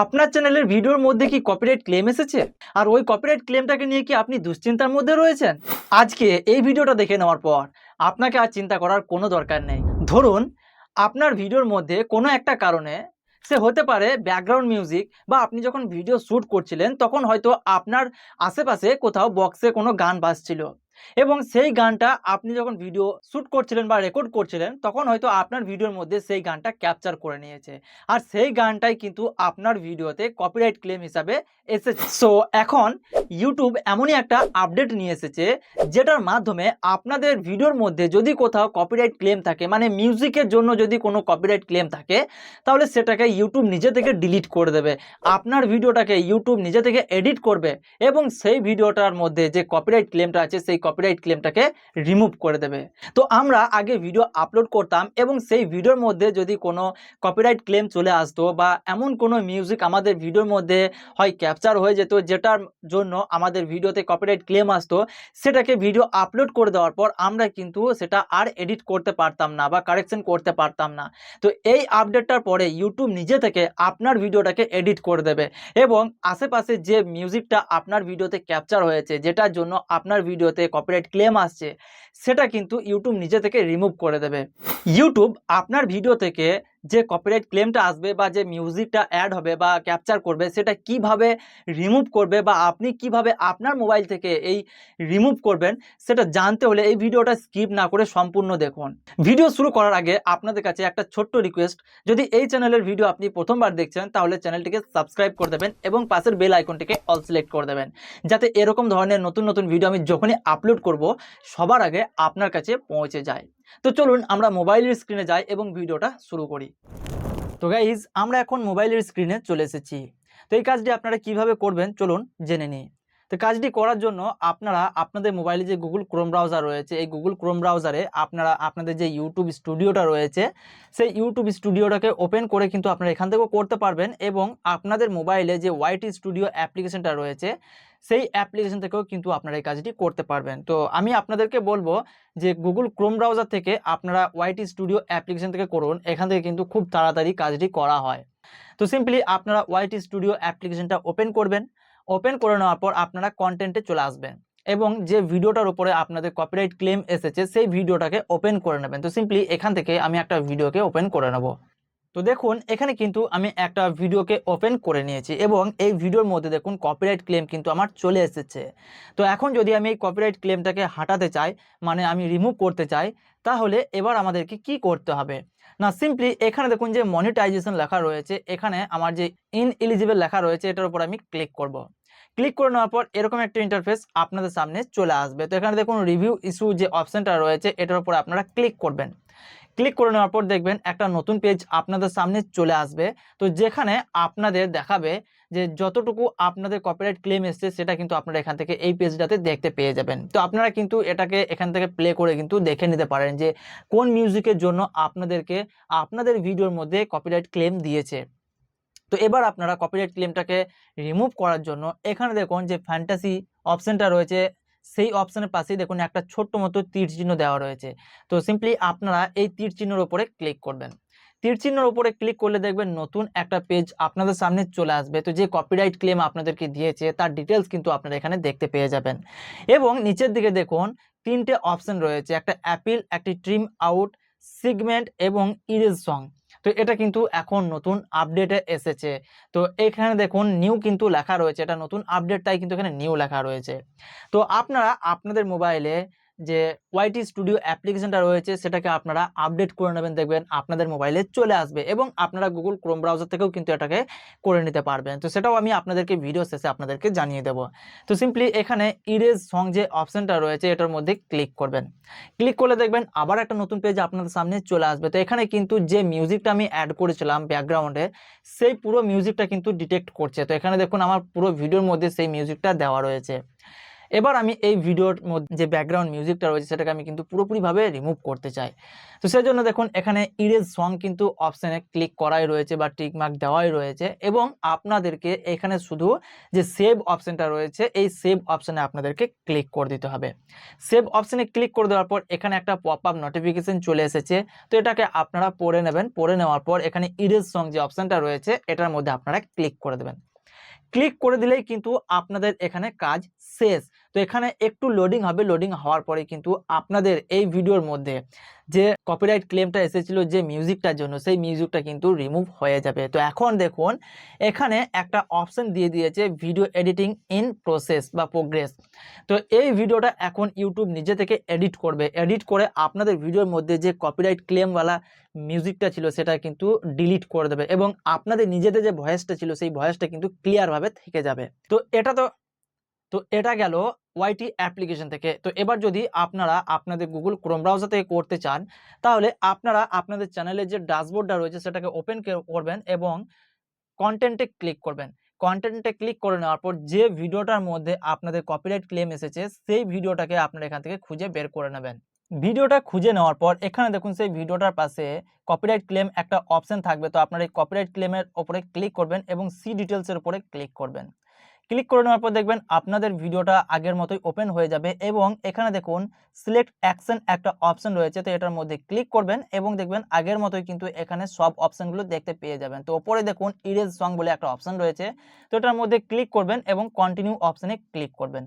আপনার চ্যানেলের ভিডিওর মধ্যে কি কপিরাইট ক্লেম এসেছে? আর ওই কপিরাইট ক্লেমটাকে নিয়ে কি আপনি দুশ্চিন্তার মধ্যে রয়েছেন? আজকে এই ভিডিওটা দেখে নেওয়ার পর আপনাকে আর চিন্তা করার কোনো দরকার নেই। ধরুন, আপনার ভিডিওর মধ্যে কোনো একটা কারণে সে হতে পারে ব্যাকগ্রাউন্ড মিউজিক বা আপনি যখন ভিডিও শ্যুট করছিলেন, তখন হয়তো আপনার আশেপাশে কোথাও বক্সে কোনো গান বাজছিল। এবং সেই গানটা আপনি যখন ভিডিও শ্যুট করছিলেন বা রেকর্ড করছিলেন, তখন হয়তো আপনার ভিডিওর মধ্যে সেই গানটা ক্যাপচার করে নিয়েছে। আর সেই গানটাই কিন্তু আপনার ভিডিওতে কপিরাইট ক্লেম হিসাবে এসেছে। সো এখন ইউটিউব এমনই একটা আপডেট নিয়ে এসেছে, যেটার মাধ্যমে আপনাদের ভিডিওর মধ্যে যদি কোথাও কপিরাইট ক্লেম থাকে মানে মিউজিকের জন্য যদি কোনো কপিরাইট ক্লেম থাকে, তাহলে সেটাকে ইউটিউব নিজে থেকে ডিলিট করে দেবে। আপনার ভিডিওটাকে ইউটিউব নিজে থেকে এডিট করবে এবং সেই ভিডিওটার মধ্যে যে কপিরাইট ক্লেমটা আছে, সেই কপিরাইট ক্লেমটাকে রিমুভ করে দেবে। তো আমরা আগে ভিডিও আপলোড করতাম এবং সেই ভিডিওর মধ্যে যদি কোনো কপিরাইট ক্লেম চলে আসতো বা এমন কোনো মিউজিক আমাদের ভিডিওর মধ্যে হয় ক্যাপচার হয়ে যেত যেটার জন্য আমাদের ভিডিওতে কপিরাইট ক্লেম আসতো, সেটাকে ভিডিও আপলোড করে দেওয়ার পর আমরা কিন্তু সেটা আর এডিট করতে পারতাম না বা কারেকশন করতে পারতাম না। তো এই আপডেটটার পরে ইউটিউব নিজে থেকে আপনার ভিডিওটাকে এডিট করে দেবে এবং আশেপাশে যে মিউজিকটা আপনার ভিডিওতে ক্যাপচার হয়েছে, যেটার জন্য আপনার ভিডিওতে কপিরাইট ক্লেম আসছে, সেটা কিন্তু ইউটিউব নিজে থেকে রিমুভ করে দেবে। ইউটিউব আপনার ভিডিও থেকে যে কপিরাইট ক্লেমটা আসবে বা যে মিউজিকটা অ্যাড হবে বা ক্যাপচার করবে, সেটা কীভাবে রিমুভ করবে বা আপনি কীভাবে আপনার মোবাইল থেকে এই রিমুভ করবেন, সেটা জানতে হলে এই ভিডিওটা স্কিপ না করে সম্পূর্ণ দেখুন। ভিডিও শুরু করার আগে আপনাদের কাছে একটা ছোট্ট রিকোয়েস্ট যদি এই চ্যানেলের ভিডিও আপনি প্রথমবার দেখছেন, তাহলে চ্যানেলটিকে সাবস্ক্রাইব করে দেবেন এবং পাশের বেল আইকনটিকে অল সিলেক্ট করে দেবেন। যাতে এরকম ধরনের নতুন নতুন ভিডিও আমি যখনই আপলোড করব, সবার আগে আপনার কাছে পৌঁছে যায়। তো চলুন আমরা মোবাইলের স্ক্রিনে যাই এবং ভিডিওটা শুরু করি। তো গাইজ আমরা এখন মোবাইলের স্ক্রিনে চলে এসেছি। তো এই কাজটি আপনারা কীভাবে করবেন চলুন জেনে নিই। তো কাজটি করার জন্য আপনারা আপনাদের মোবাইলে যে গুগল ক্রোম ব্রাউজার রয়েছে, এই গুগল ক্রোম ব্রাউজারে আপনারা, আপনাদের যে ইউটিউব স্টুডিওটা রয়েছে, সেই ইউটিউব স্টুডিওটাকে ওপেন করে কিন্তু আপনারা এখান থেকেও করতে পারবেন এবং আপনাদের মোবাইলে যে ওয়াইটি স্টুডিও অ্যাপ্লিকেশনটা রয়েছে, সেই অ্যাপ্লিকেশন থেকেও কিন্তু আপনারা এই কাজটি করতে পারবেন। তো আমি আপনাদেরকে বলব যে গুগল ক্রোম ব্রাউজার থেকে আপনারা ওয়াইটি স্টুডিও অ্যাপ্লিকেশন থেকে করুন, এখান থেকে কিন্তু খুব তাড়াতাড়ি কাজটি করা হয়। তো সিম্পলি আপনারা ওয়াইটি স্টুডিও অ্যাপ্লিকেশনটা ওপেন করবেন ওপেন করে নেওয়ার পর আপনারা কন্টেন্টে চলে আসবেন। এবং যে ভিডিওটার উপরে আপনাদের কপিরাইট ক্লেম এসেছে, সেই ভিডিওটাকে ওপেন করে নেবেন। তো সিম্পলি এখান থেকে আমি একটা ভিডিওকে ওপেন করে নেব। তো দেখুন, এখানে কিন্তু আমি একটা ভিডিওকে ওপেন করে নিয়েছি এবং এই ভিডিওর মধ্যে দেখুন কপিরাইট ক্লেম কিন্তু আমার চলে এসেছে। তো এখন যদি আমি এই কপিরাইট ক্লেমটাকে হাঁটাতে চাই মানে আমি রিমুভ করতে চাই, তাহলে এবার আমাদেরকে কি করতে হবে? না সিম্পলি এখানে দেখুন যে মনিটাইজেশন লেখা রয়েছে, এখানে আমার যে ইন এলিজিবল লেখা রয়েছে, এটার উপর আমি ক্লিক করব। ক্লিক করে নেওয়ার পর এরকম একটা ইন্টারফেস আপনাদের সামনে চলে আসবে। তো এখানে দেখুন রিভিউ ইস্যু যে অপশানটা রয়েছে, এটার উপর আপনারা ক্লিক করবেন। ক্লিক করে নেওয়ার পর দেখবেন একটা নতুন পেজ আপনাদের সামনে চলে আসবে। তো যেখানে আপনাদের দেখাবে যে যতটুকু আপনাদের কপিরাইট ক্লেম এসছে, সেটা কিন্তু আপনারা এখান থেকে এই পেজটাতে দেখতে পেয়ে যাবেন। তো আপনারা কিন্তু এটাকে এখান থেকে প্লে করে কিন্তু দেখে নিতে পারেন যে কোন মিউজিকের জন্য আপনাদেরকে, আপনাদের ভিডিওর মধ্যে কপিরাইট ক্লেম দিয়েছে। তো এবার আপনারা কপিরাইট ক্লেমটাকে রিমুভ করার জন্য এখানে দেখুন যে ফ্যান্টাসি অপশানটা রয়েছে। সেই অপশানের পাশেই দেখুন একটা ছোট্ট মতো তীর চিহ্ন দেওয়া রয়েছে। তো সিম্পলি আপনারা এই তীর চিহ্নের উপরে ক্লিক করবেন। তীর চিহ্নের উপরে ক্লিক করলে দেখবেন নতুন একটা পেজ আপনাদের সামনে চলে আসবে। তো যে কপিরাইট ক্লেম আপনাদেরকে দিয়েছে, তার ডিটেলস কিন্তু আপনারা এখানে দেখতে পেয়ে যাবেন। এবং নিচের দিকে দেখুন, তিনটে অপশন রয়েছে, একটা অ্যাপিল একটি ট্রিম আউট সিগমেন্ট এবং ইরেজ সং তো এটা কিন্তু এখন নতুন আপডেটে এসেছে। তো এখানে দেখুন নিউ কিন্তু লেখা রয়েছে, এটা নতুন আপডেট তাই কিন্তু এখানে নিউ লেখা রয়েছে। তো আপনারা আপনাদের মোবাইলে যে ওয়াইটি স্টুডিও অ্যাপ্লিকেশনটা রয়েছে, সেটাকে আপনারা আপডেট করে নেবেন, দেখবেন আপনাদের মোবাইলে চলে আসবে এবং আপনারা গুগল ক্রোম ব্রাউজার থেকেও কিন্তু এটাকে করে নিতে পারবেন। তো সেটাও আমি আপনাদেরকে ভিডিও শেষে আপনাদেরকে জানিয়ে দেবো। তো সিম্পলি এখানে ইরেজ সং যে অপশনটা রয়েছে, এটার মধ্যে ক্লিক করবেন। ক্লিক করলে দেখবেন আবার একটা নতুন পেজ আপনাদের সামনে চলে আসবে। তো এখানে কিন্তু যে মিউজিকটা আমি অ্যাড করেছিলাম ব্যাকগ্রাউন্ডে সেই পুরো মিউজিকটা কিন্তু ডিটেক্ট করছে। তো এখানে দেখুন, আমার পুরো ভিডিওর মধ্যে সেই মিউজিকটা দেওয়া রয়েছে। এবার আমি এই ভিডিওর মধ্যে যে ব্যাকগ্রাউন্ড মিউজিকটা রয়েছে সেটাকে আমি কিন্তু পুরোপুরিভাবে রিমুভ করতে চাই। তো সেই জন্য দেখুন, এখানে ইরেজ সং কিন্তু অপশানে ক্লিক করাই রয়েছে বা টিক মার্ক দেওয়াই রয়েছে এবং আপনাদেরকে এখানে শুধু যে সেভ অপশানটা রয়েছে, এই সেভ অপশানে আপনাদেরকে ক্লিক করে দিতে হবে। সেভ অপশানে ক্লিক করে দেওয়ার পর এখানে একটা পপ আপ নোটিফিকেশন চলে এসেছে। তো এটাকে আপনারা পড়ে নেবেন। পড়ে নেওয়ার পর এখানে ইরেজ সং যে অপশানটা রয়েছে, এটার মধ্যে আপনারা ক্লিক করে দেবেন। ক্লিক করে দিলেই কিন্তু আপনাদের এখানে কাজ শেষ। তো এখানে একটু লোডিং হবে লোডিং হওয়ার পরে কিন্তু আপনাদের এই ভিডিওর মধ্যে যে কপিরাইট ক্লেমটা এসেছিল, যে মিউজিকটার জন্য, সেই মিউজিকটা কিন্তু রিমুভ হয়ে যাবে। তো এখন দেখুন, এখানে একটা অপশন দিয়ে দিয়েছে ভিডিও এডিটিং ইন প্রসেস বা প্রোগ্রেস তো এই ভিডিওটা এখন ইউটিউব নিজে থেকে এডিট করবে। এডিট করে আপনাদের ভিডিওর মধ্যে যে কপিরাইট ক্লেমওয়ালা মিউজিকটা ছিল, সেটা কিন্তু ডিলিট করে দেবে এবং আপনাদের নিজেদের যে ভয়েসটা ছিল, সেই ভয়েসটা কিন্তু ক্লিয়ারভাবে থেকে যাবে। তো এটা তো তো এটা গেল ওয়াইটি অ্যাপ্লিকেশন থেকে। তো এবার যদি আপনারা আপনাদের গুগল ক্রোম ব্রাউজার থেকে করতে চান, তাহলে আপনারা আপনাদের চ্যানেলের যে ড্যাশবোর্ডটা রয়েছে, সেটাকে ওপেন করবেন এবং কন্টেন্টে ক্লিক করবেন। কন্টেন্টে ক্লিক করে নেওয়ার পর যে ভিডিওটার মধ্যে আপনাদের কপিরাইট ক্লেম এসেছে, সেই ভিডিওটাকে আপনারা এখান থেকে খুঁজে বের করে নেবেন। ভিডিওটা খুঁজে নেওয়ার পর এখানে দেখুন, সেই ভিডিওটার পাশে কপিরাইট ক্লেম একটা অপশন থাকবে। তো আপনারা এই কপিরাইট ক্লেমের ওপরে ক্লিক করবেন এবং সি ডিটেলসের উপরে ক্লিক করবেন। ক্লিক করে নেওয়ার পর দেখবেন আপনাদের ভিডিওটা আগের মতোই ওপেন হয়ে যাবে এবং এখানে দেখুন সিলেক্ট অ্যাকশন একটা অপশন রয়েছে, তো এটার মধ্যে ক্লিক করবেন এবং দেখবেন আগের মতোই কিন্তু এখানে সব অপশনগুলো দেখতে পেয়ে যাবেন। তো ওপরে দেখুন ইরেজ সং বলে একটা অপশন রয়েছে, তো এটার মধ্যে ক্লিক করবেন এবং কন্টিনিউ অপশনে ক্লিক করবেন।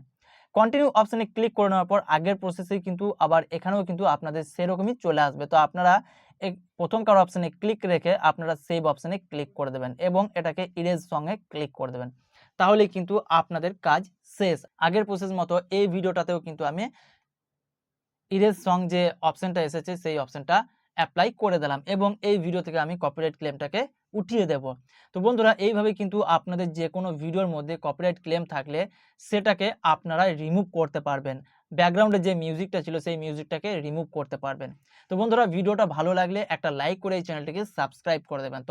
কন্টিনিউ অপশনে ক্লিক করে নেওয়ার পর আগের প্রসেসে কিন্তু আবার এখানেও কিন্তু আপনাদের সেরকমই চলে আসবে। তো আপনারা এই প্রথমকার অপশনে ক্লিক রেখে আপনারা সেভ অপশনে ক্লিক করে দেবেন এবং এটাকে ইরেজ সঙ্গে ক্লিক করে দেবেন। তাহলে কিন্তু আপনাদের কাজ শেষ। আগের প্রসেস মতো এই ভিডিওটাতেও কিন্তু আমি ইরেজ সং যে অপশানটা এসেছে, সেই অপশনটা অ্যাপ্লাই করে দিলাম এবং এই ভিডিও থেকে আমি কপিরাইট ক্লেমটাকে উঠিয়ে দেব। তো বন্ধুরা, এইভাবে কিন্তু আপনাদের যে কোনো ভিডিওর মধ্যে কপিরাইট ক্লেম থাকলে সেটাকে আপনারা রিমুভ করতে পারবেন। ব্যাকগ্রাউন্ডে যে মিউজিকটা ছিল, সেই মিউজিকটাকে রিমুভ করতে পারবেন। তো বন্ধুরা ভিডিওটা ভালো লাগলে একটা লাইক করে এই চ্যানেলটিকে সাবস্ক্রাইব করে দেবেন।